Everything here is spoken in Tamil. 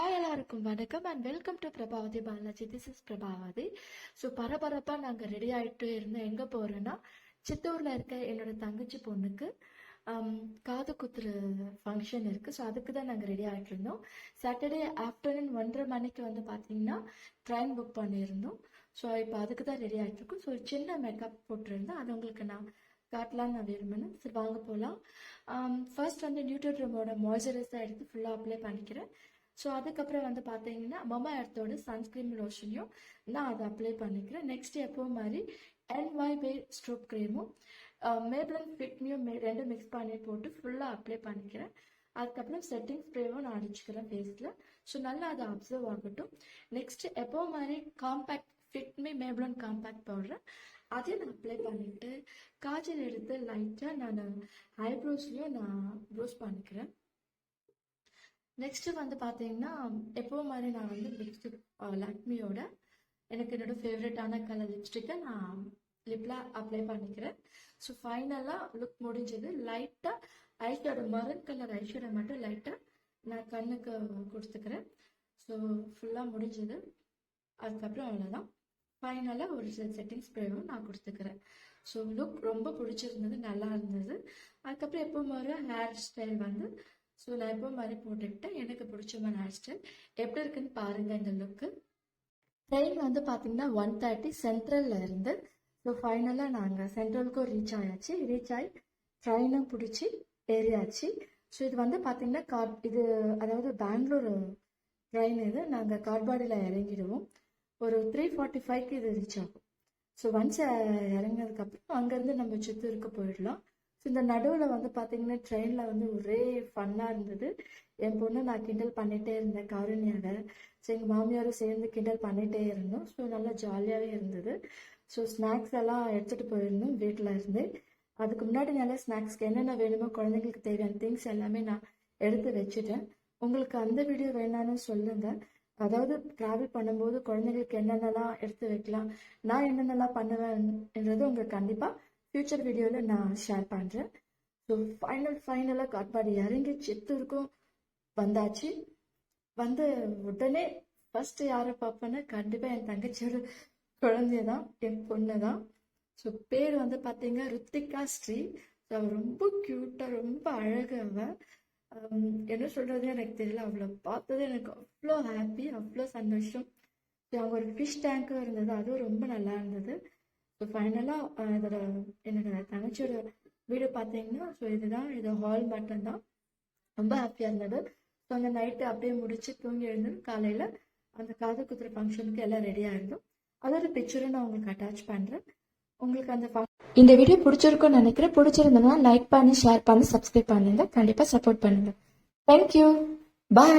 ஹாய் எல்லாருக்கும் வணக்கம் and welcome to Prabhavati Balaji. This is Prabhavati. So பரபரப்பாக நாங்கள் ரெடி ஆகிட்டு இருந்தோம் எங்கே போகிறோன்னா சித்தூரில் இருக்க என்னோட தங்கச்சி பொண்ணுக்கு um, காது குத்துற ஃபங்க்ஷன் இருக்குது ஸோ அதுக்கு தான் நாங்கள் ரெடி ஆகிட்டு இருந்தோம். சாட்டர்டே ஆஃப்டர்நூன் ஒன்றரை மணிக்கு வந்து பார்த்தீங்கன்னா ட்ரெயின் புக் பண்ணியிருந்தோம். ஸோ இப்போ அதுக்கு தான் ரெடி ஆகிட்டு இருக்கோம். ஸோ சின்ன மேக்கப் போட்டிருந்தேன் அது உங்களுக்கு நான் காட்டலான்னு நான் விரும்பினேன் சரி வாங்க போகலாம் ஃபர்ஸ்ட் um, வந்து நியூட்ரோட்ரமோட மாய்ஸ்சரைசர் எடுத்து ஃபுல்லாக அப்ளை பண்ணிக்கிறேன். ஸோ அதுக்கப்புறம் வந்து பார்த்தீங்கன்னா மமா எர்த்தோட சன்ஸ்கிரீம் லோஷனையும் நான் அதை அப்ளை பண்ணிக்கிறேன். நெக்ஸ்ட் எப்போ மாதிரி என்ஒய் பே ஸ்ட்ரோப் க்ரீமும் மேப்ளன் ஃபிட்மியும் ரெண்டும் மிக்ஸ் பண்ணி போட்டு ஃபுல்லாக அப்ளை பண்ணிக்கிறேன். அதுக்கப்புறம் செட்டிங் ஸ்ப்ரேவும் நான் அடிச்சுக்கிறேன் ஃபேஸில் ஸோ நல்லா அது அப்சர்வ் ஆகட்டும். நெக்ஸ்ட் எப்போ மாதிரி compact fit me Maybelline compact powder அதையும் நான் அப்ளை பண்ணிட்டு காய்ச்சல் எடுத்து லைட்டாக நான் ஐப்ரோஸ்லையும் நான் ப்ரூஸ் பண்ணிக்கிறேன். நெக்ஸ்ட் வந்து பார்த்தீங்கன்னா எப்போ மாதிரி நான் வந்து லிப்ஸ்டிக் லாக்மியோட எனக்கு என்னோட ஃபேவரட்டான கலர் லிப்ஸ்டிக்கை நான் லிப்ல அப்ளை பண்ணிக்கிறேன். ஸோ ஃபைனலாக லுக் முடிஞ்சது. லைட்டாக ஐஷோட மரன் கலர் ஐஷோட மட்டும் லைட்டாக நான் கண்ணுக்கு கொடுத்துக்கிறேன். ஸோ ஃபுல்லாக முடிஞ்சது. அதுக்கப்புறம் அவ்வளோதான் ஃபைனலாக ஒரு சில செட்டிங் ப்ரேவும் நான் கொடுத்துக்கிறேன். ஸோ லுக் ரொம்ப பிடிச்சிருந்தது நல்லா இருந்தது. அதுக்கப்புறம் எப்போ மாதிரி ஹேர் ஸ்டைல் வந்து ஸோ நான் எப்போ மாதிரி போட்டுக்கிட்டேன்? எனக்கு பிடிச்ச மாதிரி ஹேர் ஸ்டைல் எப்படி இருக்குன்னு பாருங்க இந்த லுக்கு ட்ரெயின் வந்து பார்த்தீங்கன்னா ஒன் தேர்ட்டி சென்ட்ரலில் இருந்து ஸோ ஃபைனலாக நாங்கள் சென்ட்ரலுக்கும் ரீச் ஆயாச்சு. ரீச் ஆகி ட்ரெயினும் பிடிச்சி ஏறியாச்சு. ஸோ இது வந்து பார்த்தீங்கன்னா காட் இது அதாவது பெங்களூர் ட்ரெயின் இது. நாங்கள் காட்பாடியில் இறங்கிடுவோம். ஒரு த்ரீ ஃபார்ட்டி ஃபைவ்க்கு இது ரீச் ஆகும். ஸோ ஒன்ஸ் இறங்கினதுக்கப்புறம் அங்கேருந்து நம்ம சித்தூருக்கு போயிடலாம். ஸோ இந்த நடுவில் வந்து பார்த்தீங்கன்னா ட்ரெயினில் வந்து ஒரே ஃபன்னாக இருந்தது. என் பொண்ணு நான் கிண்டல் பண்ணிகிட்டே இருந்தேன் காரணியாவை ஸோ எங்கள் மாமியாரும் சேர்ந்து கிண்டல் பண்ணிகிட்டே இருந்தோம். ஸோ நல்லா ஜாலியாகவே இருந்தது. ஸோ ஸ்நாக்ஸ் எல்லாம் எடுத்துகிட்டு போயிருந்தோம் வீட்டில் இருந்து. அதுக்கு முன்னாடி நல்லா ஸ்நாக்ஸ்க்கு என்னென்ன வேணுமோ குழந்தைங்களுக்கு தேவையான திங்ஸ் எல்லாமே நான் எடுத்து வச்சுட்டேன். உங்களுக்கு அந்த வீடியோ வேணான்னு சொல்லுங்கள் அதாவது ட்ராவல் பண்ணும்போது குழந்தைங்களுக்கு என்னென்னலாம் எடுத்து வைக்கலாம் நான் என்னென்னலாம் பண்ணுவேன்ன்றது உங்களுக்கு கண்டிப்பாக ஃப்யூச்சர் வீடியோவில் நான் ஷேர் பண்ணுறேன் ஸோ ஃபைனல் ஃபைனலாக காட்பாடி இறங்கி சித்தூருக்கும் வந்தாச்சு. வந்து உடனே ஃபஸ்ட்டு யாரை பார்ப்பேன்னா கண்டிப்பாக என் தங்கச்சியோட குழந்தைய தான் என் பொண்ணு தான் ஸோ பேர் வந்து பார்த்தீங்க ருத்திகா ஸ்ரீ. ஸோ அவள் ரொம்ப க்யூட்டாக ரொம்ப அழகு அவள் என்ன சொல்கிறது எனக்கு தெரியல. அவளை பார்த்தது எனக்கு அவ்வளோ ஹாப்பி அவ்வளோ சந்தோஷம். ஸோ அவங்க ஒரு ஃபிஷ் டேங்க்கும் இருந்தது. அதுவும் ரொம்ப நல்லா இருந்தது. ஸோ ஃபைனலாக இதோட என்னோட தங்கச்சியோட வீடு பார்த்தீங்கன்னா ஸோ இதுதான் இது ஹால் மட்டும்தான். ரொம்ப ஹாப்பியாக இருந்தது. ஸோ அந்த நைட்டு அப்படியே முடிச்சு தூங்கி எழுந்து காலையில் அந்த காது குத்துற ஃபங்க்ஷனுக்கு எல்லாம் ரெடியாக இருந்தோம். அதோட பிக்சரும் நான் உங்களுக்கு அட்டாச் பண்ணுறேன் உங்களுக்கு அந்த இந்த வீடியோ பிடிச்சிருக்கும்னு நினைக்கிறேன். பிடிச்சிருந்தோம்னா லைக் பண்ணி ஷேர் பண்ணி சப்ஸ்கிரைப் பண்ணுங்க. கண்டிப்பாக சப்போர்ட் பண்ணுங்க. Thank you bye